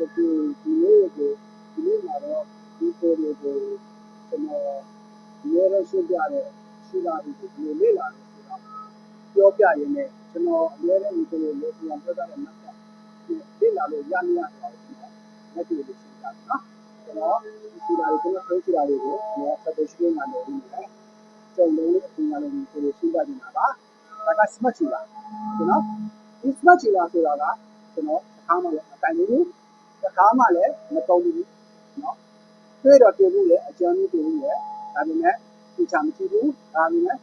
ဒီဒီလေးကိုဒီလေးမှာတော့ဒီကိုတွေကိုကျွန်တော်အများရရှင်းပြတဲ့ရှိလာပြီဒီလိုလေ့လာတယ်ဆိုတာပြောပြရင်းနဲ့ကျွန်တော်အများရဒီကိုလို့ပြန်ပြောတာလည်းမှတ်တာလေ့လာလို့ရမရတော့ဘူးနော်လက်တွေ့လေးရှင်းပြတာနော်ကျွန်တော်ဒီရှိလာတွေကျွန်တော်ပြောရှိလာတွေကိုကျွန်တော်ဆက်ပြီးရှင်းလာလို့ဒီနေ့ကျုံလုံးလေးအပြင်လာလို့ဒီလိုရှင်းပြနေတာပါဒါက smart ချီလာနော်ဒီ smart ချီလာဆိုတာကကျွန်တော်အခါမှလည်းအတိုင်ဘူး တစ်ခါမှလည်းမတုံးဘူးနော်တွေ့တော့တွေ့ဘူးလေအကျဉ်းကြီးတွေ့ဘူးလေဒါပေမဲ့ဒီချာမကြည့်ဘူးဒါပေမဲ့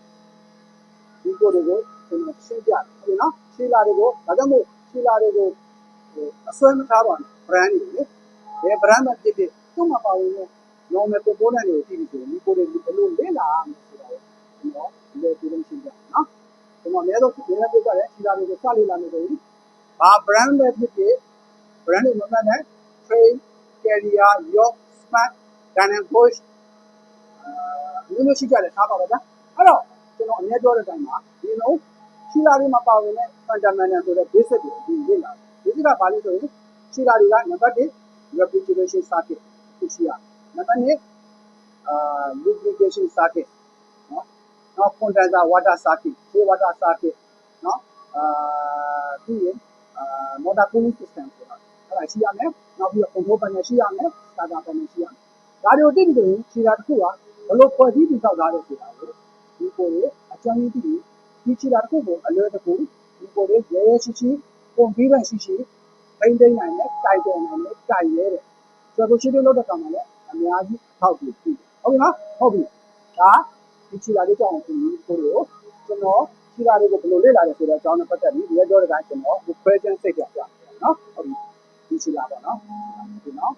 ဒီကိုတွေကိုကျွန်တော်ရှင်းပြတယ်နော်ရှင်းလာတွေကိုဒါကြောင့်မို့ရှင်းလာတွေကိုအစွဲမထားပါနဲ့ brand တွေလေဘယ် brand ပဲဖြစ်ဖြစ်သူ့မှာပါဝင်တဲ့ normal component တွေကိုကြည့်ပြီးဆိုရင်ဒီကိုတွေဘယ်လိုလေ့လာရမလဲဆိုတာကိုကျွန်တော်ဒီလိုပြောလို့ရှင်းပြနော်ကျွန်တော်အများဆုံးဒီနေ့ပြောကြတယ်ရှင်းလာတွေကိုစလေ့လာနေတယ်ဘာ brand ပဲဖြစ်ဖြစ် brand တွေမမှန်တဲ့ train carrier york smart dan and push အာမျိုးမျိုးရှိကြတယ်ထားပါတော့ဗျာအဲ့တော့ကျွန်တော်အများပြောတဲ့အတိုင်းမှာဒီလိုရှိလာတွေမှာပါဝင်တဲ့ fundamental ဆိုတဲ့ basic တွေဒီလေ့လာ basic ကဘာလဲဆိုရင်ရှိလာတွေကနံပါတ်1 refrigeration circuit သိရှိရနံပါတ်2အာ lubrication circuit နော်နောက် condenser water circuit cold water circuit နော်အာပြီးရင်အာ motor cooling system ဆိုတာ အဲ့ဒါရှိရမယ်နောက်ပြီးတော့ control panel ရှိရမယ် starter panel ရှိရမယ်ဒါတွေကိုသိပြီဆိုရင်ခြေတာတစ်ခုကဘယ်လိုဖွဲ့စည်းတည်ဆောက်ထားလဲဆိုတာကိုဒီကိုယ်အကျဉ်းကြီးသိပြီးဒီခြေတာတစ်ခုကိုအလွယ်တကူဒီကိုယ်ရဲရဲရှိရှိပုံပြီးပဲရှိရှိထိမ့်သိမ့်နိုင်တယ်ကြိုက်တယ်နိုင်တယ်ကြိုက်ရဲတယ်ဆိုတော့ရှိတယ်လို့တဲ့ကောင်မှလည်းအများကြီးထောက်ပြီးပြီဟုတ်ပြီနော်ဟုတ်ပြီဒါဒီခြေတာလေးကြောင့်ဒီကိုယ်ကိုကျွန်တော်ခြေတာလေးကိုဘယ်လိုလေ့လာလဲဆိုတော့အကြောင်းနဲ့ပတ်သက်ပြီးဒီပြောတဲ့တိုင်းကျွန်တော် question စိတ်ပြပြနော်ဟုတ်ပြီ ဒီခြေတာပေါ့နော်ဒီနော်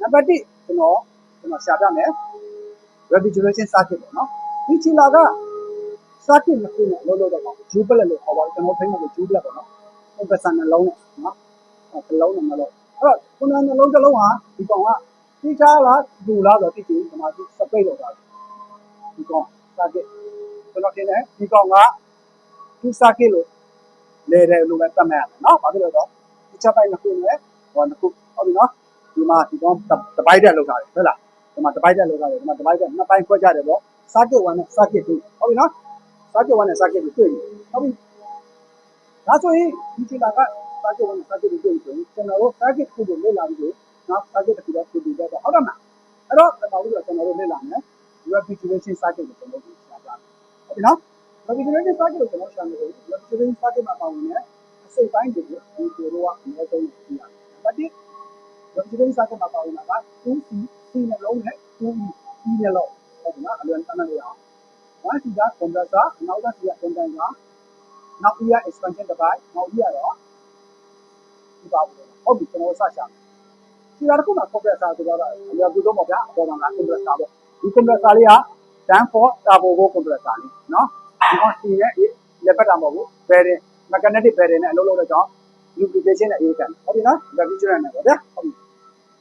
နံပါတ်1ကျွန်တော်ကျွန်တော်ရှာပြမယ် refrigeration circuit ပေါ့နော်ဒီချီလာက circuit နှစ်ခုနဲ့အလုပ်လုပ်တော့ပေါ့ jublet လို့ခေါ်ပါကျွန်တော်ဖိနေလို့ jublet ပေါ့နော် compressor နှလုံးနဲ့နော်အဲနှလုံးနဲ့နှလုံးအဲ့တော့ခုနနှလုံးတစ်လုံးဟာဒီကောင်ကတိချာလားဒူလားဆိုတော့တိကျကျွန်တော်ဒီ space လောက်တာဒီကောင် circuit ကျွန်တော်ထင်တယ်ဒီကောင်ကဒီ circuit လို့လေတယ်လို့ပဲသတ်မှတ်ရတယ်နော်ဘာဖြစ်လို့လဲ တော့ဒီချက်ပိုင်းနှစ်ခုနဲ့ဟိုနှစ်ခုဟုတ်ပြီနော်ဒီမှာဒီကောင်တပိုက်တက်လောက်ထားတယ်ဟုတ်လားဒီမှာတပိုက်တက်လောက်ထားတယ်ဒီမှာတပိုက်တက်နှစ်ပိုင်းခွဲကြတယ်ပေါ့ circuit 1နဲ့ circuit 2ဟုတ်ပြီနော် circuit 1နဲ့ circuit 2တွေ့ပြီဟုတ်ပြီဒါဆိုရင်ဒီချိန်က circuit 1နဲ့ circuit 2တွေ့ပြီဆိုရင်ကျွန်တော်တို့ circuit ခုကိုလေ့လာပြီးဆိုနောက် circuit တစ်ခုတော့တွေ့ပြီတော့ဟုတ်တယ်မလားအဲ့တော့ကျွန်တော်တို့ကျွန်တော်တို့လေ့လာမယ် refrigeration circuit ကိုကျွန်တော်တို့ရှာကြမယ်ဟုတ်ပြီနော် refrigeration circuit ကိုကျွန်တော်ရှာမယ်ဆိုရင် refrigeration circuit မှာပါဝင်တဲ့အ စိတ်ပိုင်းတွေကိုဒီကိုတော့အများဆုံးသိရတယ်ဒါတိ refrigeration circuit မှာပါဝင်တာက 2C C နှလုံးနဲ့ 2E E နှလုံးဟုတ်ကဲ့နော်အလွန်တမ်းလို့ရအောင် 1C က compressor နောက်က C က condenser နောက် E က expansion device နောက် E ကတော့ဒီပါဘူးဟုတ်ပြီကျွန်တော်စရှာဒီလာတစ်ခုမှာ compressor ဆိုတော့အလွယ်ကူဆုံးပေါ့ဗျာအပေါ်မှာက compressor ပေါ့ဒီ compressor လေးက Dan for turbo boat compressor လေးနော်ဒီက C နဲ့ E လက်ပတ်တာမဟုတ်ဘူး bearing magnetic bearing နဲ့အလုပ်လုပ်တဲ့ကြောင့် lubrication နဲ့ air ကန်ဟုတ်ပြီနော် refrigerant နဲ့ပေါ့ဗျာဟုတ်ပြီ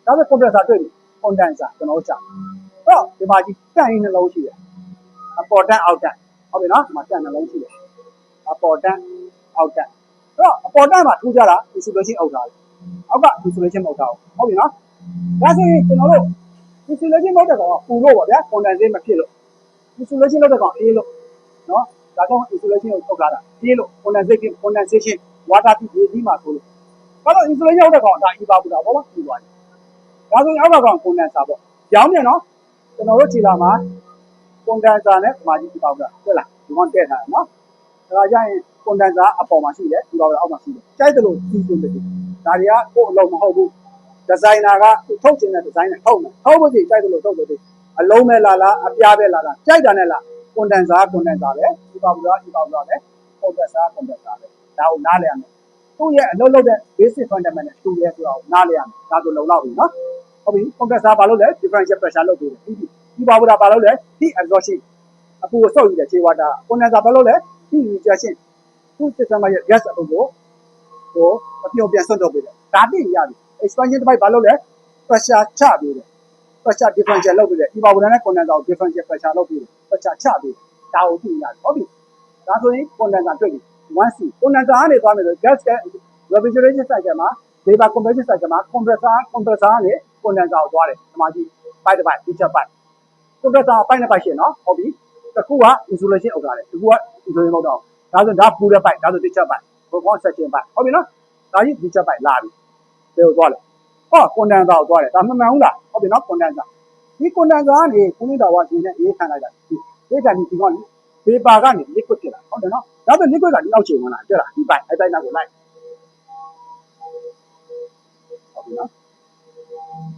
ဒါဆို compressor တွေ့ပြီ condenser ကျွန်တော်တို့ကြာအဲ့တော့ဒီမှာကြီးတန့်ရင်းနှလုံးရှိတယ်အပေါ်တန့်အောက်တန့်ဟုတ်ပြီနော်ဒီမှာတန့်နှလုံးရှိတယ်အပေါ်တန့်အောက်တန့်အဲ့တော့အပေါ်တန့်မှာထူးကြတာ insulation အောက်ထားတယ်အောက်က insulation မဟုတ်တာဟုတ်ပြီနော်ဒါဆိုရင်ကျွန်တော်တို့ insulation မဟုတ်တဲ့ကောင်ကပူလို့ပေါ့ဗျာ condensate မဖြစ်လို့ insulation လုပ်တဲ့ကောင်အေးလို့နော် ဒါကြောင့် insulation ကိုထုတ်ထားတာအေးလို့ condensation condensation water ပြီးရေးပြီးမှဆိုလို့ဘာလို့ insulation လုပ်တဲ့ကောင်ဒါအေးပါဘူးတာဘောလားပြီးသွားတယ်ဒါဆိုရင်အောက်ကကောင် condenser ပေါ့ရောင်းပြန်နော်ကျွန်တော်တို့ခြေလာမှာ condenser နဲ့ဒီမှာကြီးပြပါဘူးလားဟုတ်လားဒီကောင်တက်ထားတယ်နော်ဒါကြရင် condenser အပေါ်မှာရှိတယ်ဒီကောင်အောက်မှာရှိတယ်ကြိုက်တယ်လို့စီစဉ်တယ်ဒါတွေကကိုယ်အလုံးမဟုတ်ဘူးဒီဇိုင်နာကသူထုတ်ချင်တဲ့ဒီဇိုင်းနဲ့ထုတ်မယ်ထုတ်ဖို့စီကြိုက်တယ်လို့ထုတ်တယ်အလုံးပဲလာလားအပြားပဲလာလားကြိုက်တာနဲ့လား condenser condenser ပဲဒီပါ ဘူးလားဒီပါဘူးလားပဲ compressor compressor ပဲဒါကိုနားလည်ရမယ်သူ့ရဲ့အလုပ်လုပ်တဲ့ basic fundamental တူရဲဆိုတော့နားလည်ရမယ်ဒါဆိုလုံလောက်ပြီနော်ဟုတ်ပြီ compressor ဘာလုပ်လဲ differential pressure လုပ်ပေးတယ်ပြီးပြီဒီပါဘူးလားဘာလုပ်လဲ heat absorption အပူကိုစုပ်ယူတဲ့ခြေဝါတာ condenser ဘာလုပ်လဲ heat rejection သူ့ system ရဲ့ gas အပူကိုဟိုအပြုံပြန်ဆွတ်တော့ပေးတယ်ဒါသိရပြီ expansion တစ်ပိုက်ဘာလုပ်လဲ pressure ချပေးတယ် pressure differential လုပ်ပေးတယ်ဒီပါဘူးလားနဲ့ condenser ကို differential pressure လုပ်ပေးတယ် pressure ချပေးတယ် ဒါကိုသိရတယ်ဟုတ်ပြီဒါဆိုရင် condenser တွေ့ပြီ 1C condenser ကနေသွားမယ်ဆို gas refrigeration cycle မှာ vapor compression cycle မှာ compressor compressor ကနေ condenser ကိုသွားတယ်ဒီမှာကြည့် pipe တစ်ပိုက် feature pipe compressor ပိုက်နှစ်ပိုက်ရှင်းနော်ဟုတ်ပြီတစ်ခုက insulation အုပ်ထားတယ်တစ်ခုက insulation မဟုတ်တော့ဒါဆိုဒါပူတဲ့ပိုက်ဒါဆို feature pipe ဘုကော section pipe ဟုတ်ပြီနော်ဒါကြီး feature pipe လာပြီဘယ်ကိုသွားလဲဟော condenser ကိုသွားတယ်ဒါမှန်မှန်ဟုတ်လားဟုတ်ပြီနော် condenser ဒီ condenser ကနေ cooling tower ရှင်နဲ့အေးခံလိုက်တာဒီ အေးခံပြီးဒီကောင် vapor ကနေ liquid ဖြစ်လာဟုတ်တယ်နော်ဒါဆို liquid ကဒီအောက်ခြေဝင်လာတွေ့လားဒီပိုက်အဲ့ပိုက်နောက်ကိုလိုက်ဟုတ်ပြီနော်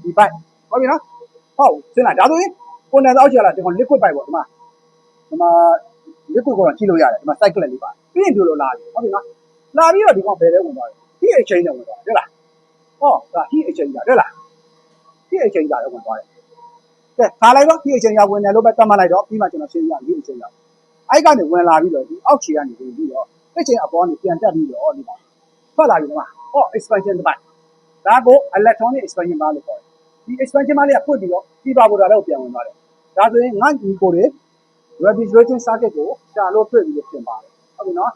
ဒီပိုက်ဟုတ်ပြီနော်ဟုတ်စင်လာဒါဆိုရင် condenser အောက်ခြေလာဒီကောင် liquid ပိုက်ပေါ့ဒီမှာဒီမှာ liquid ကိုတော့ကြည့်လို့ရတယ်ဒီမှာ cycle လေးပါပြီးရင်ဒီလိုလာပြီဟုတ်ပြီနော်လာပြီးတော့ဒီကောင်ဘယ်ထဲဝင်သွားလဲ heat exchange နဲ့ဝင်သွားတယ်တွေ့လားဟောဒါ heat exchange တာတွေ့လား heat exchange တာလည်းဝင်သွားတယ် ကဲထားလိုက်တော့ဒီအချိန်ရဝင်တယ်လို့ပဲသတ်မှတ်လိုက်တော့ပြီးမှကျွန်တော်ရှင်းပြဒီအချိန်ရအဲ့ကနေဝင်လာပြီးတော့ဒီအောက်ခြေကနေဝင်ပြီးတော့တစ်ချိန်အပေါ်ကနေပြန်တက်ပြီးတော့ဒီမှာထွက်လာပြီဒီမှာဟော expansion တစ်ပိုင်းဒါကို electronic expansion ပါလို့ခေါ်တယ်ဒီ expansion ပါလေးကဖွင့်ပြီးတော့ဒီပါဘော်ဒါလည်းပြန်ဝင်သွားတယ်ဒါဆိုရင်ငါဒီကိုတွေ refrigeration circuit ကိုရှာလို့တွေ့ပြီးတော့ပြင်ပါတယ်ဟုတ်ပြီနော်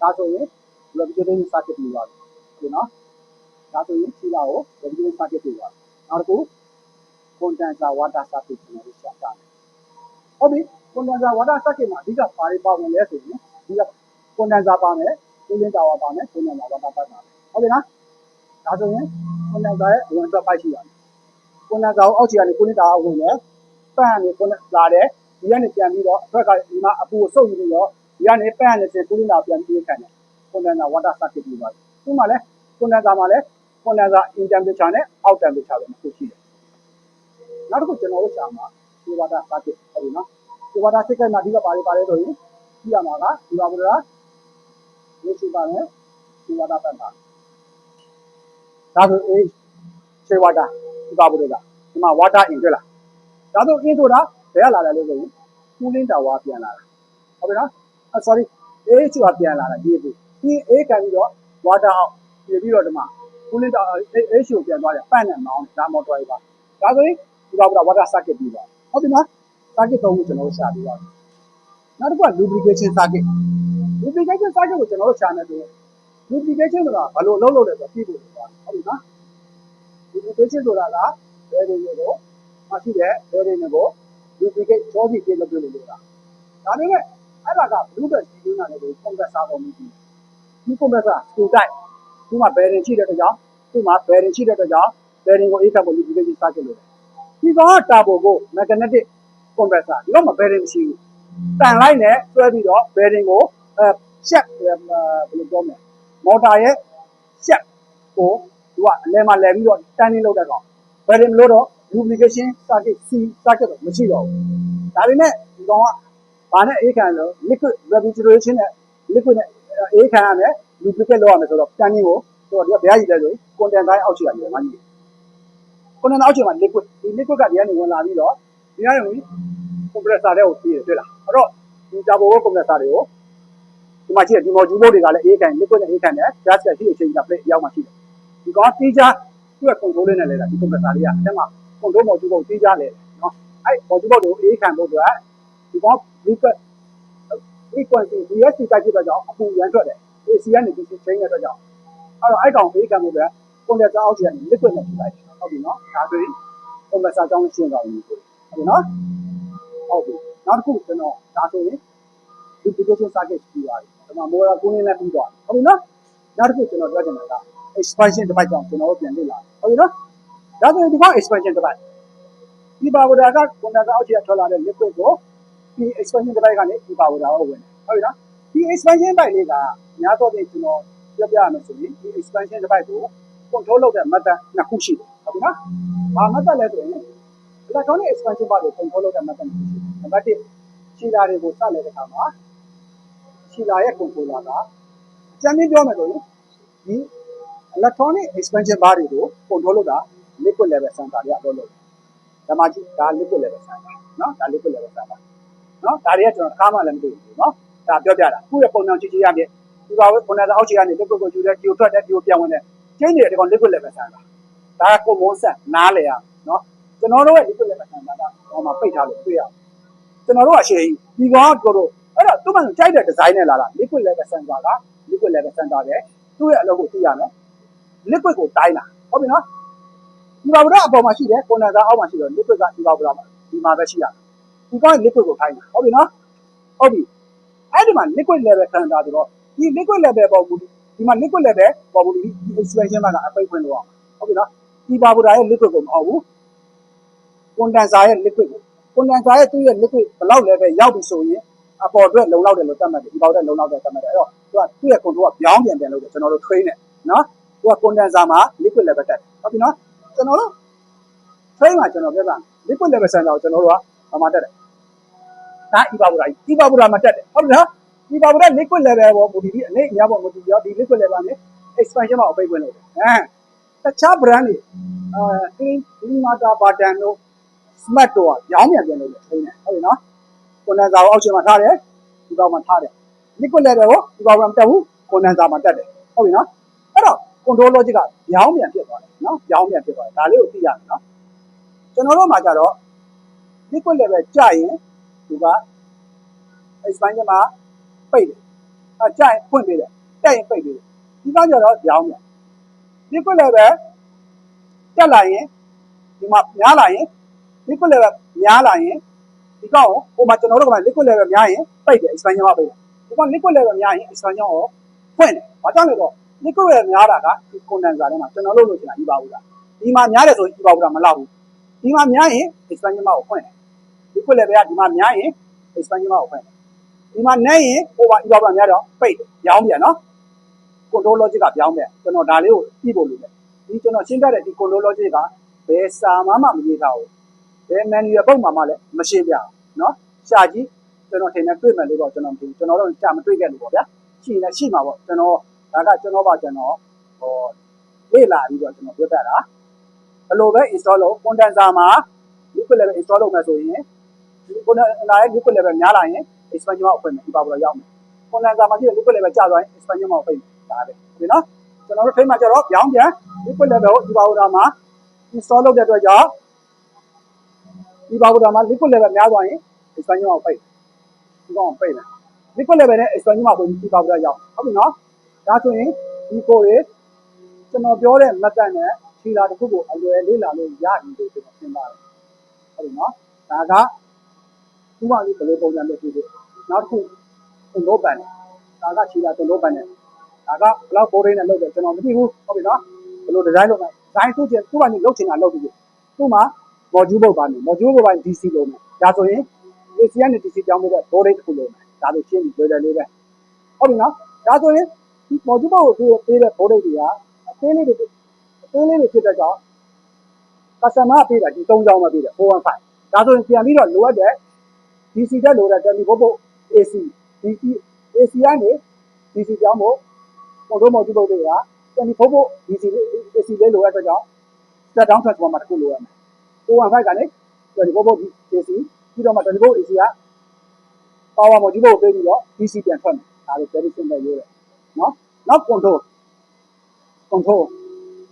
ဒါဆိုရင် refrigeration circuit ပြီးသွားပြီဟုတ်ပြီနော်ဒါဆိုရင်ခြေလာကို refrigeration circuit ပြီးသွားပြီနောက်တစ်ခု condenser water circuit ကျွန်တော်တို့ရှာတာ။ဟုတ်ပြီ condenser water circuit မှာအဓိကဘာတွေပါဝင်လဲဆိုရင်ဒီက condenser ပါမယ် cooling tower ပါမယ် condenser water pipe ပါမယ်။ဟုတ်ပြီနော်။ဒါဆိုရင် condenser ရဲ့ဝင်ထွက်ပိုက်ရှိရတယ်။ condenser ကိုအောက်ခြေကနေ cooling tower ဝင်တယ်။ပန့်ကနေ condenser လာတယ်။ဒီကနေပြန်ပြီးတော့အထက်ကဒီမှာအပူကိုစုပ်ယူပြီးတော့ဒီကနေပန့်ကနေပြန် cooling tower ပြန်ပြီးခံတယ်။ condenser water circuit ပြီးသွားပြီ။ဒီမှာလဲ condenser မှာလဲ condenser in temperature နဲ့ out temperature ပဲတစ်ခုရှိတယ်။ နောက်တစ်ခုကျွန်တော်တို့ရှာမှာဒီဝါဒစတစ်ဟုတ်ပြီနော်ဒီဝါဒစတစ်ကမှာအဓိကပါလေပါလေဆိုရင်ကြည့်ရမှာကဒီဝါဒကရေရှိပါမယ်ဒီဝါဒပတ်ပါဒါဆိုအေးခြေဝါဒဒီပါဘူးတွေကဒီမှာဝါဒအင်တွေ့လားဒါဆိုအင်းဆိုတာဘယ်ကလာလဲလို့ဆိုရင် cooling tower ပြန်လာတာဟုတ်ပြီနော်အ sorry အေးချူကပြန်လာတာရေးပြီဒီအေးခံပြီးတော့ဝါဒအောင်ပြည်ပြီးတော့ဒီမှာ cooling tower အေးချူပြန်သွားတယ်ပန့်နဲ့မောင်းဒါမော်တော်ကြီးပါဒါဆိုရင် ဒီပါဘူးကဝါဒ circuit ပြီးပါဟုတ်ပြီနော် circuit သုံးခုကျွန်တော်တို့ရှာပြီးပါနောက်တစ်ခုက lubrication circuit lubrication circuit ကိုကျွန်တော်တို့ရှာနေတယ် lubrication ဆိုတာဘာလို့အလုပ်လုပ်လဲဆိုတော့ပြည့်ဖို့ဆိုတာဟုတ်ပြီနော် lubrication ဆိုတာကဘယ်လိုမျိုးမရှိတဲ့ဘယ်လိုမျိုး lubricate ကြောစီပြည့်လုပ်ပြလို့ဆိုတာဒါပေမဲ့အဲ့ဒါက bluetooth ကြီးနေတာလည်း compressor ပေါ်မှာပြီးဒီ compressor စူတိုက်ဒီမှာ bearing ရှိတဲ့အတွက်ကြောင့်ဒီမှာ bearing ရှိတဲ့အတွက်ကြောင့် bearing ကိုအေးခတ်ဖို့ lubrication circuit လုပ်တယ် ဒီကောင်က turbo ကို magnetic compressor ဒီတော့မ bearing မရှိဘူးတန်လိုက်နဲ့တွဲပြီးတော့ bearing ကိုအဲ shaft ဘယ်လိုပြောမလဲ motor ရဲ့ shaft ကိုသူကအလဲမှာလဲပြီးတော့ turning လုပ်တဲ့ကောင် bearing မလို့တော့ lubrication circuit C circuit တော့မရှိတော့ဘူးဒါပေမဲ့ဒီကောင်ကဘာနဲ့အေးခံလို့ liquid refrigeration နဲ့ liquid နဲ့အေးခံရမယ် lubricate လုပ်ရမယ်ဆိုတော့ turning ကိုသူကဒီကဘယ်ရည်လဲဆိုရင် condenser အောက်ခြေရတယ်မှာကြီး condenser အောက်ခြေမှာ liquid ဒီ liquid ကဒီကနေဝင်လာပြီးတော့ဒီကနေဝင် compressor တွေကိုပြေးတယ်တွေ့လားအဲ့တော့ဒီ turbo compressor တွေကိုဒီမှာရှိတဲ့ဒီ module တွေကလည်းအေးခံ liquid နဲ့အေးခံတယ် gas ကရှိအချိန်က plate အရောက်မှရှိတယ်ဒီကောင်တီးခြားသူ့ရဲ့ control လေးနဲ့လဲတာဒီ compressor လေးကအဲ့မှာ control module ကိုတီးခြားလဲနော်အဲ့ module တွေကိုအေးခံဖို့အတွက်ဒီကောင် liquid frequency DSC တိုက်ဖြစ်တော့ကြောင့်အပူရန်ထွက်တယ် AC ကနေ DC change တဲ့အတွက်ကြောင့်အဲ့တော့အဲ့ကောင်အေးခံဖို့အတွက် condenser အောက်ခြေကနေ liquid နဲ့ပြလိုက်တယ် ဟုတ်ပြီနော်ဒါဆိုရင် compressor ကြောင်းရှင်းသွားပြီဟုတ်ပြီနော်ဟုတ်ပြီနောက်တစ်ခုကျွန်တော်ဒါဆိုရင် duplication circuit ပြီးသွားပြီဒီမှာ motor cooling လည်းပြီးသွားပြီဟုတ်ပြီနော်နောက်တစ်ခုကျွန်တော်ပြောချင်တာက expansion device ကြောင့်ကျွန်တော်တို့ပြန်လေ့လာဟုတ်ပြီနော်ဒါဆိုရင်ဒီကောင် expansion device ဒီပါဝဒါက condenser အောက်ခြေကထွက်လာတဲ့ liquid ကိုဒီ expansion device ကနေဒီပါဝဒါကိုဝင်တယ်ဟုတ်ပြီနော်ဒီ expansion device လေးကများတော့ပြင်ကျွန်တော်ပြောပြရမယ်ဆိုရင်ဒီ expansion device ကို control လုပ်တဲ့ method နှစ်ခုရှိတယ်ဟုတ်ပြီနော်ဘာ method လဲဆိုရင် electronic expansion ဘာကို control လုပ်တဲ့ method နှစ်ခုရှိတယ်နံပါတ်1ရှီလာတွေကိုစတဲ့အခါမှာရှီလာရဲ့ controller ကအကြမ်းပြောမယ်ဆိုရင်ဒီ electronic expansion bar တွေကို control လုပ်တာ liquid level sensor တွေကအလုပ်လုပ်တယ်ဒါမှကြည့်ဒါ liquid level sensor နော်ဒါ liquid level sensor နော်ဒါတွေကကျွန်တော်တစ်ခါမှလည်းမတွေ့ဘူးနော်ဒါပြောပြတာခုရဲ့ပုံစံကြည့်ကြည့်ရမယ်ဒီပါဝဲခုနကအောက်ခြေကနေ liquid ကိုယူတယ်ဒီကိုထွက်တယ်ဒီကိုပြန်ဝင်တ ယ်ချင်းနေတယ်ဒီကောင် liquid level sensor ဒါကကိုမိုးဆက်နားလေရနော်ကျွန်တော်တို့ရဲ့ liquid level sensor ကဟိုမှာပိတ်ထားလို့တွေ့ရကျွန်တော်တို့ကရှေ့ဒီကောင်ကတို့အဲ့တော့သူ့မှာကြိုက်တဲ့ design နဲ့လာတာ liquid level sensor က liquid level sensor ပဲသူ့ရဲ့အလုပ်ကိုသိရမယ် liquid ကိုတိုင်းတာဟုတ်ပြီနော်ဒီပါဗရာအပေါ်မှာရှိတယ်ကွန်ဒန်ဆာအောက်မှာရှိတယ် liquid ကဒီပါဗရာမှာဒီမှာပဲရှိရဒီကောင်း liquid ကိုခိုင်းတာဟုတ်ပြီနော်ဟုတ်ပြီအဲ့ဒီမှာ liquid level ခံတာဆိုတော့ဒီ liquid level ပေါ်မူ ဒီမှာ liquid level ပေါ်မူဒီ expansion မှာကအပိတ်ဖွင့်လို့အောင်ဟုတ်ပြီနော်ဒီပါဗရာရဲ့ liquid ကိုမဟုတ်ဘူးကွန်ဒန်ဆာရဲ့ liquid ကိုကွန်ဒန်ဆာရဲ့သူ့ရဲ့ liquid ဘယ်လောက် level ရောက်ပြီဆိုရင်အပေါ်အတွက်လုံလောက်တယ်လို့သတ်မှတ်တယ်ဒီပါဗရာလုံလောက်တယ်သတ်မှတ်တယ်အဲ့တော့သူကသူ့ရဲ့ control ကပြောင်းပြန်ပြန်လုပ်တယ်ကျွန်တော်တို့ train တယ်နော်သူက condenser မှာ liquid level တက်တယ်ဟုတ်ပြီနော်ကျွန်တော်တို့ train မှာကျွန်တော်ပြောတာ liquid level sensor ကိုကျွန်တော်တို့ကဘာမှတက်တယ်ဒါ evaporator ကြီး evaporator မှာတက်တယ်ဟုတ်ပြီနော် evaporator liquid level ပေါ်မူတည်ပြီးအနေအများပေါ်မူတည်ပြီးတော့ဒီ liquid level နဲ့ expansion မှာအပိတ်ဝင်လို့အဲတခြား brand တွေအာ clean climata button တို့ smart တို့ကရောင်းပြန်ပြန်လို့ထိနေဟုတ်ပြီနော် condenser ကိုအောက်ခြေမှာထားတယ်ဒီကောင်မှာထားတယ် liquid level ကို evaporator မတက်ဘူး condenser မှာတက်တယ်ဟုတ်ပြီနော်အဲ့တော့ control logic ကရောင်းပြန်ဖြစ်သွားတယ်နော်ရောင်းပြန်ဖြစ်သွားတယ်ဒါလေးကိုသိရမယ်နော်ကျွန်တော်တို့မှာကြတော့ liquid level ကျရင်ဒီက expansion မှာ ပိတ်တယ်။အဲကျရင်ဖွင့်ပေးတယ်။တက်ရင်ပိတ်ပေးတယ်။ဒီကကြတော့ရောင်းပြန် liquid level တက်လာရင်ဒီမှာများလာရင် liquid level များလာရင်ဒီကောင်ကိုဟိုမှာကျွန်တော်တို့ကမှ liquid level များရင်ပိတ်တယ် expansion မှာပိတ်တယ်။ဒီကောင် liquid level များရင် expansion ကိုဖွင့်တယ်။ဘာကြောင့်လဲတော့ liquid level များတာကဒီ condenser ထဲမှာကျွန်တော်တို့လို့ချင်တာဒီပါဘူးလား။ဒီမှာများတယ်ဆိုရင်ဒီပါဘူးလားမလောက်ဘူး။ဒီမှာများရင် expansion မကိုဖွင့်တယ်ဒီခွက်လည်းပဲဒီမှာများရင် expansion မကိုဖွင့်တယ် ဒီမှာနဲ့ရင် over evaporator များတော့ပိတ်တယ်ရောင်းပြန်နော် control logic ကပြောင်းပြန်ကျွန်တော်ဒါလေးကိုကြည့်ဖို့လိုတယ်ဒီကျွန်တော်ရှင်းပြတဲ့ဒီ control logic ကဘယ်စာမှမမရေးထားဘူးဘယ် manual ပုံမှန်မှလည်းမရှင်းပြဘူးနော်ရှာကြည့်ကျွန်တော်ထင်တယ်တွေ့မယ်လို့တော့ကျွန်တော်မသိဘူးကျွန်တော်တို့ကြာမတွေ့ခဲ့လို့ပေါ့ဗျာရှိရင်လည်းရှိမှာပေါ့ကျွန်တော်ဒါကကျွန်တော်ပါကျွန်တော်ဟောလေ့လာပြီးတော့ကျွန်တော်ပြောပြတာဘယ်လိုပဲ install လုပ် condenser မှာ liquid level install လုပ်မယ်ဆိုရင်ဒီ condenser ရဲ့ liquid level များလာရင် expansion မှာဖွင့်မယ်ဒီပါပေါ်ရောက်မယ် condenser မှာရှိတဲ့ liquid level ကျသွားရင် expansion မှာပိတ်မယ်ဒါပဲဒီနော်ကျွန်တော်တို့ train မှာကျတော့ပြောင်းပြန် liquid level ကိုဒီပါပေါ်မှာ install လုပ်တဲ့အတွက်ကြောင့်ဒီပါပေါ်မှာ liquid level များသွားရင် expansion မှာပိတ်ဒီကောင်ပိတ်တယ် liquid level နဲ့ expansion မှာပိတ်ပြီးဒီပါပေါ်ရောက်ဟုတ်ပြီနော်ဒါဆိုရင်ဒီကိုတွေကျွန်တော်ပြောတဲ့ method နဲ့ခြေလာတစ်ခုကိုအလွယ်လေးလာလို့ရပြီလို့ကျွန်တော်သင်ပါတယ်ဟုတ်ပြီနော်ဒါက ဥပမာလေးဘယ်လိုပုံစံမျိုးဖြစ်ဖြစ်နောက်တစ်ခုသုံးလို့ပန်တယ်ဒါကခြေလာသုံးလို့ပန်တယ်ဒါကဘလောက်ဘိုးရင်းနဲ့လုပ်တယ်ကျွန်တော်မသိဘူးဟုတ်ပြီနော်ဘယ်လိုဒီဇိုင်းလုပ်လဲဒီဇိုင်းသူ့ချင်းသူ့ဘာနေလုပ်ချင်တာလုပ်ပြီးသူ့မှာ module ပုတ်ပါနေ module ပုတ်ပါ DC လုပ်မယ်ဒါဆိုရင် AC နဲ့ DC ပြောင်းဖို့ဘိုးရင်းတစ်ခုလုပ်မယ်ဒါဆိုရှင်းပြီလွယ်တယ်လေးပဲဟုတ်ပြီနော်ဒါဆိုရင်ဒီ module ပုတ်ကိုပေးတဲ့ဘိုးရင်းတွေကအသေးလေးတွေအသေးလေးတွေဖြစ်တဲ့ကြောင့် customer ပေးတာဒီ၃ကြောင်းပဲပေးတယ်415ဒါဆိုရင်ပြန်ပြီးတော့လိုအပ်တဲ့ DC တက်လိုတဲ့24 volt AC DC AC ကနေ DC ကြောင်းဖို့ control module ပုတ်တွေက24 volt DC AC လေးလိုအပ်တဲ့ကြောင့် step down transformer တစ်ခုလိုရမယ်415ကနေ24 volt AC ပြီးတော့မှ24 volt AC က power module ကိုပေးပြီးတော့ DC ပြန်ထွက်မယ်ဒါလေး very simple ရေးတယ်နော်နောက် control control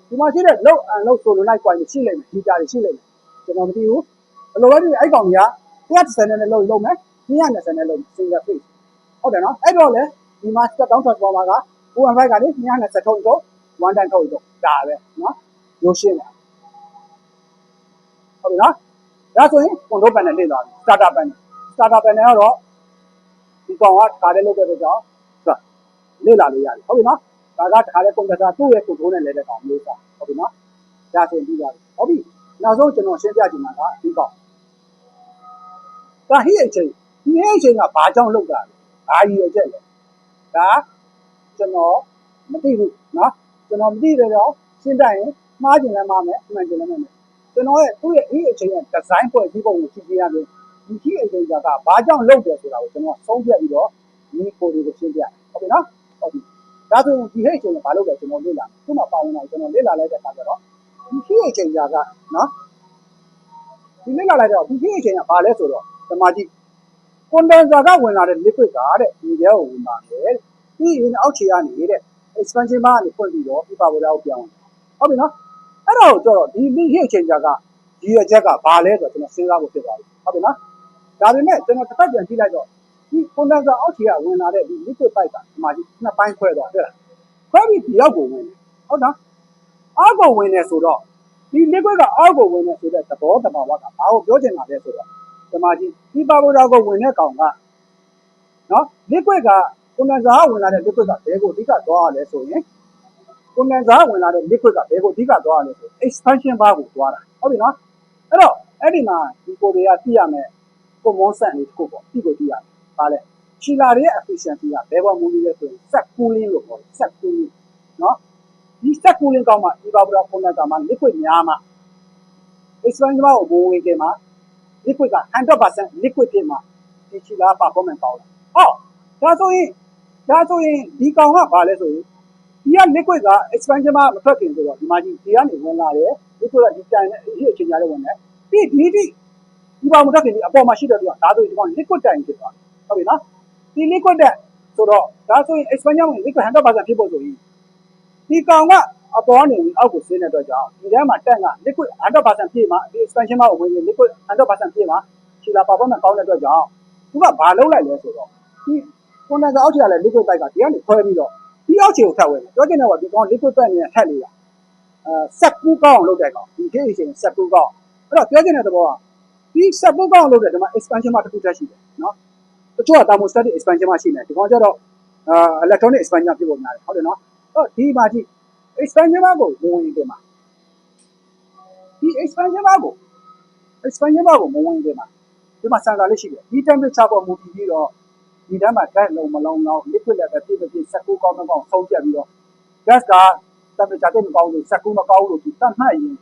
ဒီမှာရှိတဲ့လောက်အန်လောက်ဆိုလိုလိုက် point ရှိလိမ့်မယ်ဒီတာတွေရှိလိမ့်မယ်ကျွန်တော်မသိဘူးဘယ်လိုလဲဒီအဲ့ကောင်ကြီးက 130နဲ့လောက်လုံးမယ်220နဲ့လုံး single phase ဟုတ်တယ်နော်အဲ့တော့လေဒီမှာ step down transformer က415ကနေ220ထုတ်တော့1 time ထုတ်တော့ဒါပဲနော်ရိုးရှင်းတယ်ဟုတ်ပြီနော်ဒါဆိုရင် control panel လေးသွားပြီ starter panel starter panel ကတော့ဒီကောင်ကခါတဲ့လုပ်တဲ့အတွက်ကြောင့်လေ့လာလို့ရတယ်ဟုတ်ပြီနော်ဒါကတခါလေကွန်ပျူတာသူ့ရဲ့ control နဲ့လဲတဲ့ကောင်မျိုးစားဟုတ်ပြီနော်ဒါဆိုရင်ပြီးသွားပြီဟုတ်ပြီနောက်ဆုံးကျွန်တော်ရှင်းပြချင်တာကဒီကောင် ဒါဟိအချိန်ဒီဟိအချိန်ကဘာကြောင့်လောက်တာလဲဘာရည်ရွယ်ချက်လဲဒါကျွန်တော်မသိဘူးနော်ကျွန်တော်မသိတဲ့တော့ရှင်းပြရင်မှားကျင်လည်းမှားမယ်မှန်ကျင်လည်းမှန်မယ်ကျွန်တော်ရဲ့သူ့ရဲ့ဟိအချိန်ရဲ့ design ဖွဲ့စည်းပုံကိုကြည့်ကြရရင်ဒီဟိအချိန်ကဘာကြောင့်လောက်တယ်ဆိုတာကိုကျွန်တော်ဆုံးဖြတ်ပြီးတော့ဒီကိုတွေကိုရှင်းပြဟုတ်ပြီနော်ဟုတ်ပြီဒါဆိုရင်ဒီဟိတ်ချိန်ကဘာလို့လဲကျွန်တော်လေ့လာခုမှပါဝင်လာကျွန်တော်လေ့လာလိုက်တဲ့အခါကျတော့ဒီဟိတ်ချိန်ကနော်ဒီလေ့လာလိုက်တော့ဒီဟိတ်ချိန်ကဘာလဲဆိုတော့ ဓမ္မကြီးကွန်ဒန်ဆာကဝင်လာတဲ့ liquid ကတဲ့ဒီထဲကိုဝင်ပါတယ်ပြီးရင်အောက်ခြေကနေတဲ့ expansion bar ကနေဖွင့်ပြီးတော့ဒီပါဝါကိုပြောင်းဟုတ်ပြီနော်အဲ့တော့ကျတော့ဒီဟိတ်ချိန်ကဒီရချက်ကဘာလဲဆိုတော့ကျွန်တော်စဉ်းစားဖို့ဖြစ်သွားပြီဟုတ်ပြီနော်ဒါပေမဲ့ကျွန်တော်တစ်ဖက်ပြန်ကြည့်လိုက်တော့ဒီကွန်ဒန်ဆာအောက်ခြေကဝင်လာတဲ့ဒီ liquid pipe ကဒီမှာကြီးနှစ်ပိုင်းခွဲသွားဟုတ်လားခွဲပြီးဒီရောက်ကိုဝင်တယ်ဟုတ်နော်အောက်ကိုဝင်နေဆိုတော့ဒီ liquid ကအောက်ကိုဝင်နေဆိုတဲ့သဘောတဘာဝကဘာကိုပြောချင်တာလဲဆိုတော့ ဒီမှာကြီးဒီပါဘောဒါကိုဝင်တဲ့ကောင်ကနော် liquid က condenser ဝင်လာတဲ့ liquid ကဘယ်ကိုအဓိကသွားရလဲဆိုရင် condenser ဝင်လာတဲ့ liquid ကဘယ်ကိုအဓိကသွားရလဲဆို expansion bar ကိုသွားတာဟုတ်ပြီနော်အဲ့တော့အဲ့ဒီမှာဒီကိုတွေကသိရမယ် common sense လေးတစ်ခုပေါ့ဒီကိုသိရမယ်ဘာလဲချီလာတွေရဲ့ efficiency ကဘယ်ပေါ်မူတည်လဲဆိုရင် set cooling လို့ခေါ်တယ် set cooling နော်ဒီ set cooling ကောင်းမှ evaporator condenser မှာ liquid များမှာ expansion bar ကိုဘိုးဝင်ခဲ့မှာ liquid က100% liquid ဖြစ်မှာဒီချီလာ performance ကောင်းတယ်ဟောဒါဆိုရင်ဒါဆိုရင်ဒီကောင်ကဘာလဲဆိုရင်ဒီက liquid က expansion မှာမထွက်ခင်ဆိုတော့ဒီမှာကြီးဒီကနေဝင်လာတယ် liquid ကဒီတိုင်နဲ့ဒီအချိန်ကြားထဲဝင်တယ်ပြီးဒီဒီဒီပါမထွက်ခင်ဒီအပေါ်မှာရှိတဲ့ဒီကောင်ဒါဆိုရင်ဒီကောင် liquid တိုင်ဖြစ်သွားတယ်ဟုတ်ပြီနော်ဒီ liquid တက်ဆိုတော့ဒါဆိုရင် expansion ဝင် liquid 100%ဖြစ်ဖို့ဆိုရင်ဒီကောင်က အပေါ်နေပြီးအောက်ကိုဆင်းတဲ့အတွက်ကြောင့်ဒီထဲမှာတက်က liquid 100%ပြည့်မှာဒီ expansion မှာဝင်ရင် liquid 100%ပြည့်မှာခြေလာ performance ကောင်းတဲ့အတွက်ကြောင့်သူကဘာလုပ်လိုက်လဲဆိုတော့ဒီ condenser အောက်ခြေကလည်း liquid ပိုက်ကဒီကနေခွဲပြီးတော့ဒီအောက်ခြေကိုထပ်ဝင်တယ်ပြောချင်တယ်ကဒီကောင် liquid ပိုက်နေတဲ့ထက်လေးတာအဲဆက်ကူးကောင်းအောင်လုပ်တဲ့ကောင်ဒီခေတ်အချိန်ဆက်ကူးကောင်းအဲ့တော့ပြောချင်တဲ့သဘောကဒီဆက်ကူးကောင်းအောင်လုပ်တဲ့ဒီမှာ expansion မှာတစ်ခုတည်းရှိတယ်နော်တချို့က thermostatic expansion မှာရှိတယ်ဒီကောင်ကျတော့အာ electronic expansion ဖြစ်ပုံများတယ်ဟုတ်တယ်နော်အဲ့တော့ဒီမှာကြည့် expansion မှာကိုဝင်ရင်တင်မှာဒီ expansion မှာကို expansion မှာကိုမဝင်တင်မှာဒီမှာ sensor လေးရှိတယ်ဒီ temperature ပေါ်မူတည်ပြီးတော့ဒီတန်းမှာ gas လုံးမလုံးတော့ liquid level ပြည့်ပြည့်စက်ကူးကောင်းမကောင်းဆုံးဖြတ်ပြီးတော့ gas က temperature တိတ်မကောင်းလို့စက်ကူးမကောင်းလို့ဒီတတ်မှတ်ရင်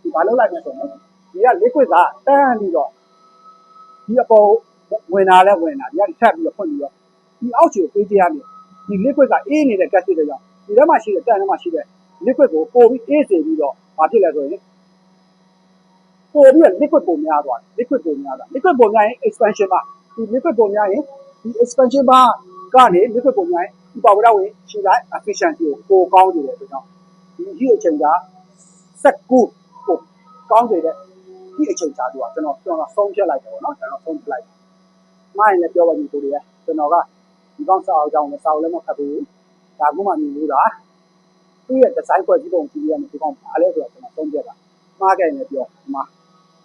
ဒီဘာလုပ်လိုက်လဲဆိုတော့ဒီက liquid ကတန်းပြီးတော့ဒီအပေါ်ဝင်လာလဲဝင်လာဒီကထပ်ပြီးတော့ဖွင့်ပြီးတော့ဒီအောက်ခြေကိုပေးကြရမယ်ဒီ liquid ကအေးနေတဲ့ gas တွေကြောင့် ဒီထဲမှာရှိတဲ့တန်းထဲမှာရှိတဲ့ liquid ကိုပို့ပြီးအေးစေပြီးတော့ဘာဖြစ်လဲဆိုရင်ပို့ပြီးတော့ liquid ပုံများသွားတယ် liquid ပုံများတာ liquid ပုံများရင် expansion ပါဒီ liquid ပုံများရင်ဒီ expansion ပါကနေ liquid ပုံများရင်ဒီပါဝရဝင်ရှိလိုက် efficiency ကိုပိုကောင်းစေတယ်ဆိုတော့ဒီဒီအချိန်ကစက်ကူကိုကောင်းစေတဲ့ဒီအချိန်ချာသူကကျွန်တော်ကျွန်တော်ဆုံးဖြတ်လိုက်တယ်ပေါ့နော်ကျွန်တော်ဆုံးဖြတ်လိုက်မိုင်းလည်းပြောပါကြည့်ကိုတွေရကျွန်တော်ကဒီကောင်းစာအကြောင်းလည်းစာအုပ်လည်းမဖတ်ဘူး ဒါကမှမြင်လို့လားသူ့ရဲ့ design ဖွဲ့စည်းပုံကြည့်ရမယ်ဒီကောင်ဘာလဲဆိုတော့ကျွန်တော်ဆုံးဖြတ်တာမှားခဲ့ရင်လည်းပြောဒီမှာ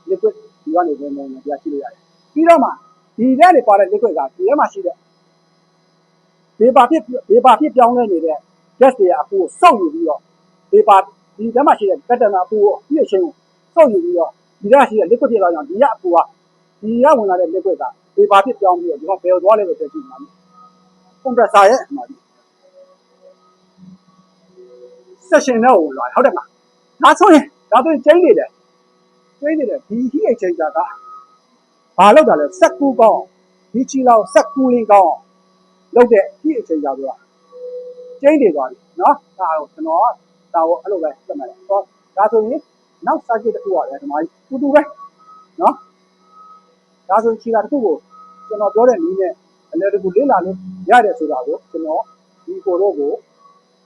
liquid ဒီကနေဝင်နေတယ်ပြကြည့်လို့ရတယ်ပြီးတော့မှဒီထဲနေပါတဲ့ liquid ကဒီထဲမှာရှိတဲ့ vapor ဖြစ် vapor ဖြစ်ပြောင်းလဲနေတဲ့ gas တွေကအပူကိုစောက်ယူပြီးတော့ vapor ဒီထဲမှာရှိတဲ့ pattern အပူကိုပြည့်ချင်းကိုစောက်ယူပြီးတော့ဒီထဲရှိတဲ့ liquid ဖြစ်သွားကြအောင်ဒီကအပူကဒီကဝင်လာတဲ့ liquid က vapor ဖြစ်ပြောင်းပြီးတော့ဒီကဘယ်သွားလဲလို့ပြောကြည့်ပါမယ် compressor ရဲ့အမှားကြီး session နဲ့ကိုလွှာဟုတ်တယ်မလားဒါဆိုရင်ဒါဆိုရင်ချိန်နေတယ်ချိန်နေတယ်ဒီ heat exchanger ကဘာလောက်တာလဲစက်ကူကောင်းဒီချီလောက်စက်ကူလင်းကောင်းလောက်တဲ့ heat exchanger ဆိုတာချိန်နေသွားပြီနော်ဒါတော့ကျွန်တော်ဒါတော့အဲ့လိုပဲသတ်မှတ်တယ်ဟောဒါဆိုရင်နောက် circuit တစ်ခုရတယ်ဒီမှာတူတူပဲနော်ဒါဆိုချီလာတစ်ခုကိုကျွန်တော်ပြောတဲ့နည်းနဲ့အလဲတကူလေ့လာလို့ရတယ်ဆိုတာကိုကျွန်တော်ဒီကိုတော့ကို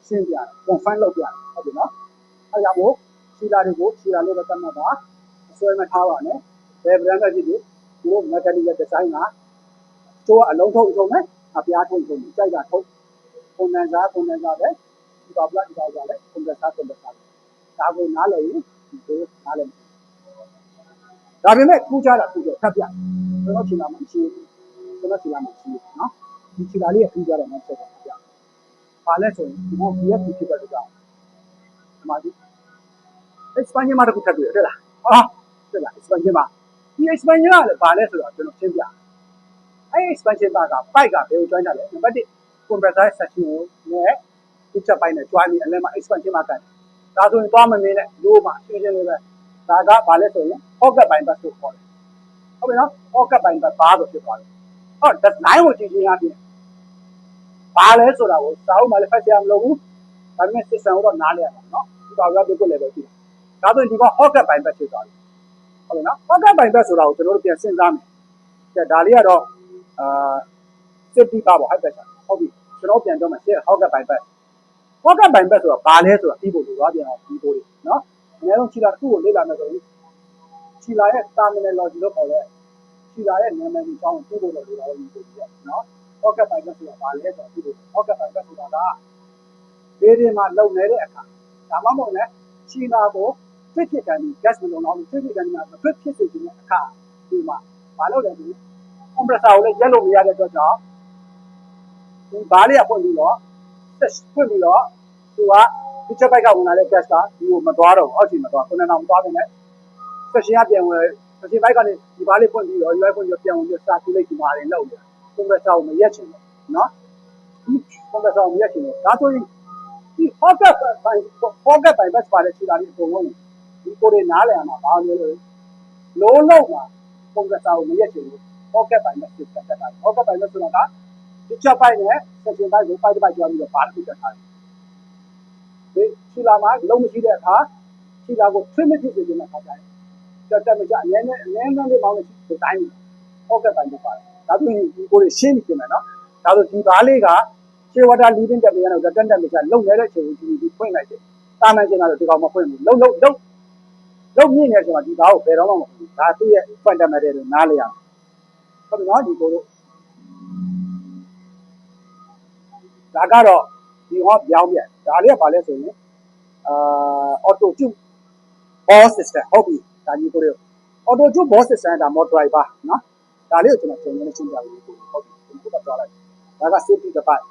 ရှင်းပြတယ် confirm လုပ်ပြတယ်ဟုတ်ပြီနော်အဲဒါကြောင့်မို့ခြေလာတွေကိုခြေလာလို့ပဲသတ်မှတ်ပါအစွဲမထားပါနဲ့ဘယ် brand ပဲဖြစ်ဖြစ်ဒီလို mechanical design ကကျိုးကအလုံးထုတ်ထုံနဲ့အပြားထုံထုံကြိုက်တာထုတ် condenser condenser ပဲဒီပါပလက်ဒီပါကြလဲ condenser condenser ဒါကိုနားလည်ရင်ဒီကိုနားလည်ဒါပေမဲ့ထူးခြားတာထူးခြားထပ်ပြကျွန်တော်ခြေလာမှမရှိဘူးကျွန်တော်ခြေလာမှရှိဘူးနော်ဒီခြေလာလေးကထူးခြားတယ်မဟုတ်ဘူးပြ ပါလဲဆိုရင်ဒီဘော BFP ဖြစ်တဲ့ကြောင့်ဒီမှာဒီ expansion မှာတခုထပ်တွေ့တယ်လားဟာဟုတ်လား expansion မှာဒီ expansion ကလည်းဘာလဲဆိုတော့ကျွန်တော်ရှင်းပြအဲ expansion ကပိုက်ကဘယ်ကို join တာလဲနံပါတ်1 compressor section ကိုနဲ့ဒီချက်ပိုင်းနဲ့ join ပြီးအလဲမှာ expansion မှာကန်ဒါဆိုရင်သွားမမင်းနဲ့လို့မှာရှင်းရှင်းလေးပဲဒါကဘာလဲဆိုရင် pocket ပိုင်းဘတ်ကိုခေါ်တယ်ဟုတ်ပြီနော် pocket ပိုင်းဘတ်ဘာလို့ဖြစ်သွားလဲဟုတ် design ကိုကြည့်ချင်းအပြင် ဘာလဲဆိုတာကိုစာအုပ်မှာလည်းဖတ်ကြမလို့ဘူးဒါပေမဲ့ system ကိုတော့နားလည်ရမှာနော်ဒီပါရပြကိုလည်းပဲကြည့်ဒါဆိုရင်ဒီက pocket ပိုင်းဘတ်ဖြစ်သွားပြီဟုတ်ပြီနော် pocket ပိုင်းဘတ်ဆိုတာကိုကျွန်တော်တို့ပြန်စဉ်းစားမယ်ကဲဒါလေးကတော့အာ safety ပါပေါ့ high pressure ဟုတ်ပြီကျွန်တော်ပြန်ပြောမယ် pocket ပိုင်းဘတ် pocket ပိုင်းဘတ်ဆိုတာဘာလဲဆိုတာပြီးဖို့လိုသွားပြန်အောင်ပြီးဖို့လေနော်အများဆုံးခြေလာတစ်ခုကိုလေ့လာမယ်ဆိုရင်ခြေလာရဲ့ terminology လို့ခေါ်တဲ့ခြေလာရဲ့နာမည်ကြီးအကြောင်းကိုသိဖို့လိုတာလို့ပြောပြရနော် pocket ပိုင်းဘတ်ဆိုတာဘာလဲဆိုတော့ပြီးဖို့ pocket ပိုင်းဘတ်ဆိုတာကဒေးတွေမှာလုံနေတဲ့အခါဒါမှမဟုတ်လည်းရှီလာကိုဖြစ်ဖြစ်ကန်ပြီး gas မလုံလောက်ဘူးဖြစ်ဖြစ်ကန်ပြီးမဖြစ်ဖြစ်စေခြင်းအခါဒီမှာဘာလို့လဲဒီ compressor ကိုလည်းရက်လို့မရတဲ့အတွက်ကြောင့်ဒီဘားလေးကဖွင့်ပြီးတော့ဆက်ဖွင့်ပြီးတော့သူကဒီချက်ပိုက်ကဝင်လာတဲ့ gas ကဒီကိုမသွားတော့ဘူးအောက်ခြေမသွားခုနကမသွားဘဲနဲ့ section ကပြန်ဝင် section ဘက်ကနေဒီဘားလေးဖွင့်ပြီးတော့ UI ဖွင့်ပြီးပြန်ဝင်ပြီး circulate ဒီမှာတွေလောက်တယ် compressor ကိုမရက်ချင်ဘူးနော်ဒီ compressor ကိုမရက်ချင်ဘူးဒါဆိုရင်ဒီ pocket ပိုင်း pocket ပိုင်း bus ပါတဲ့ခြေလာလေးအကုန်လုံးဒီကိုတွေနားလည်အောင်ပါလို့လို့လုံးလုံးမှာ compressor ကိုမရက်ချင်ဘူး pocket ပိုင်း bus ကိုတက်တာ pocket ပိုင်း bus ဆိုတာကဒီချက်ပိုက်နဲ့ section ဘက်ကိုပိုက်တစ်ပိုက်ကျော်ပြီးတော့ဘာတစ်ခုတက်ထားတယ်ဒီခြေလာမှာလုံးမရှိတဲ့အခါခြေလာကို primitive ဖြစ်နေတဲ့အခါကျရင်တက်တက်မကြအများနဲ့အများနဲ့လေးပေါင်းလို့ဒီတိုင်း pocket ပိုင်းကိုပါတယ် ဒါဆိုရင်ဒီကိုတွေရှင်းနေပြင်မယ်နော်ဒါဆိုဒီဘားလေးကခြေဝတာ leading တက်ပြန်တော့တက်တက်မကြလုံနေတဲ့ချိန်ကိုဒီဒီဖွင့်လိုက်တယ်တာမန်ကျင်တာတော့ဒီကောင်မဖွင့်ဘူးလုံလုံလုံလုံမြင့်နေတဲ့အချိန်မှာဒီဘားကိုဘယ်တော့မှမဖွင့်ဘူးဒါသူ့ရဲ့ fundamental တွေနားလေရအောင်ဟုတ်ပြီနော်ဒီကိုတို့ဒါကတော့ဒီဟောပြောင်းပြန်ဒါလေးကဘာလဲဆိုရင်အာ auto tune ball system ဟုတ်ပြီဒါကြီးကိုတို့ auto tune ball system ဒါ motor driver နော် ဒါလေးကိုကျွန်တော်ကျွန်တော်ရှင်းပြပေးလို့ဟုတ်ပြီကျွန်တော်ကတော့လိုက်ဒါက safety တစ်ပိုက်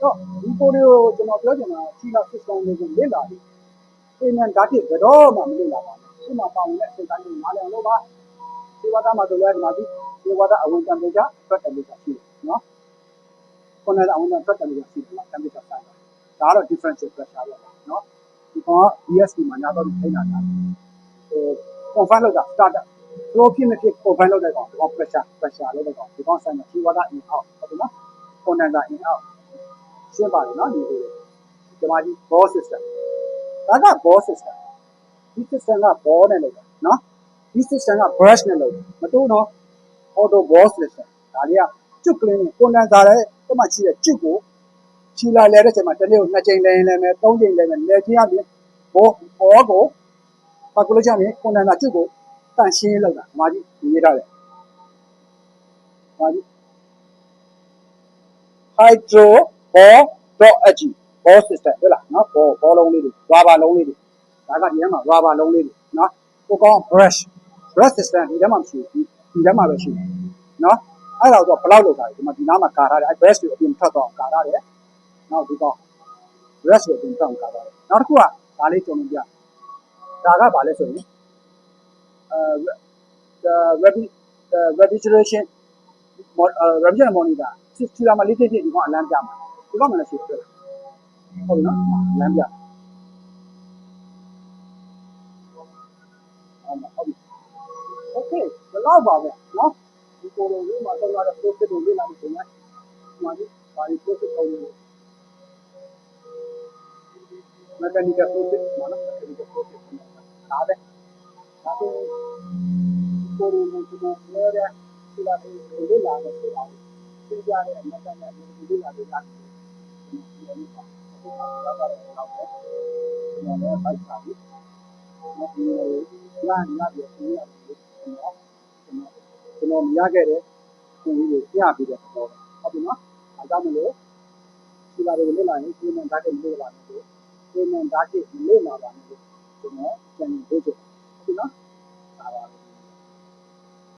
တော့ဒီကိုတွေကိုကျွန်တော်ပြောချင်တာချီလာ system တွေကိုလေ့လာပြီးပြင်မြန်ဓာတ်ဖြစ်တော့မှမလေ့လာပါဘူးဒီမှာပါဝင်တဲ့အချိန်တိုင်းကိုနားလည်အောင်လုပ်ပါဒီဝါဒမှာဆိုလဲဒီမှာဒီဒီဝါဒအဝင်တန်ပေးကြဖတ်တယ်လို့ရှိတယ်နော်ခုနကအဝင်တန်ဖတ်တယ်လို့ရှိတယ်တန်ပေးကြဆိုင်ဒါကတော့ differential pressure ပဲနော်ဒီကောင်က DSP မှာညာတော့ထိန်းတာတာဟို confine လုပ်တာ starter flow ဖြစ်မဖြစ် confine လုပ်တဲ့ကောင်ဒီကောင် pressure pressure လုပ်တဲ့ကောင်ဒီကောင်ဆိုင်မှာဒီဝါဒ in out ဟုတ်တယ်နော် condenser in out ရှင်းပါတယ်နော်ဒီလိုဒီမှာဒီ ball system ဒါက ball system ဒီ system က ball နဲ့လုပ်တာနော်ဒီ system က brush နဲ့လုပ်တယ်မတူတော့ auto ball system ဒါလေးကကျွတ်ကလေးနဲ့ condenser ရဲ့တမချီတဲ့ကျွတ်ကိုချီလာလဲတဲ့ချိန်မှာတစ်နေ့ကိုနှစ်ချိန်လဲရင်လဲမယ်သုံးချိန်လဲမယ်လဲချင်းရပြီ ball ball ကို ဘာကိုလို့ချင်လဲ condenser ကျွတ်ကိုတန့်ရှင်းလုပ်တာဒီမှာကြီးရေးထားတယ်ဒီမှာကြီး hydro ball dot ag ball system ဟုတ်လားနော် ball ball လုံးလေးတွေ rubber လုံးလေးတွေဒါကဒီထဲမှာ rubber လုံးလေးတွေနော်ကိုကောင်း brush brush system ဒီထဲမှာမရှိဘူးဒီထဲမှာပဲရှိတယ်နော်အဲ့ဒါတော့ဘယ်လောက်လောက်ထားလဲဒီမှာဒီနားမှာကာထားတယ်အဲ့ brush ကိုအပြင်ထွက်တော့ကာထားတယ်နောက်ဒီကောင်း brush ကိုအပြင်ထွက်အောင်ကာထားတယ်နောက်တစ်ခုကဒါလေးကြုံလို့ပြ ဒါကဘာလဲဆိုရင်အဲ rabi refrigeration refrigeration monitor စီလာမလေးဖြစ်ဖြစ်ဒီကောင်အလန်းပြမှာဒီကောင်မလည်းရှိတယ်ဟုတ်နော်အလန်းပြဟုတ်မှာဟုတ်ပြီโอเคဘယ်တော့ပါပဲနော်ဒီကိုယ်လေးမှာတော့ရတဲ့ process ကိုလေ့လာနေတယ်နော်ဒီမှာဒီဘာဒီ process ကိုလေ့လာ mechanical process မှာနော် mechanical process ဒါပဲဒါဆိုကိုယ်လေးကိုကျွန်တော်ပြောတဲ့ဒီလာလေးလေ့လာနေဆိုတာသင်ကြားတဲ့အမှတ်တမ်းနဲ့ဒီလိုလာလို့ရတယ်ဒီလိုမျိုးပါအခုကတော့တော့တော့ပဲကျွန်တော်လည်းပိုက်ပါပြီမဒီလာညပြည့်နေရတယ်ကျွန်တော်ကျွန်တော်မရခဲ့တဲ့ကိုကြီးကိုပြပြီးတဲ့တော့ဟုတ်ပြီနော်အဲကြောင့်မလို့ဒီလာတွေကိုလေ့လာရင်ဒီမှာဓာတ်တွေလေ့လာတယ် ဒီမှာဓာတ်တွေလေ့လာပါမယ်ကျွန်တော်ပြန်ပြီးပြောချင်ဟုတ်ပြီနော်ဒါပါ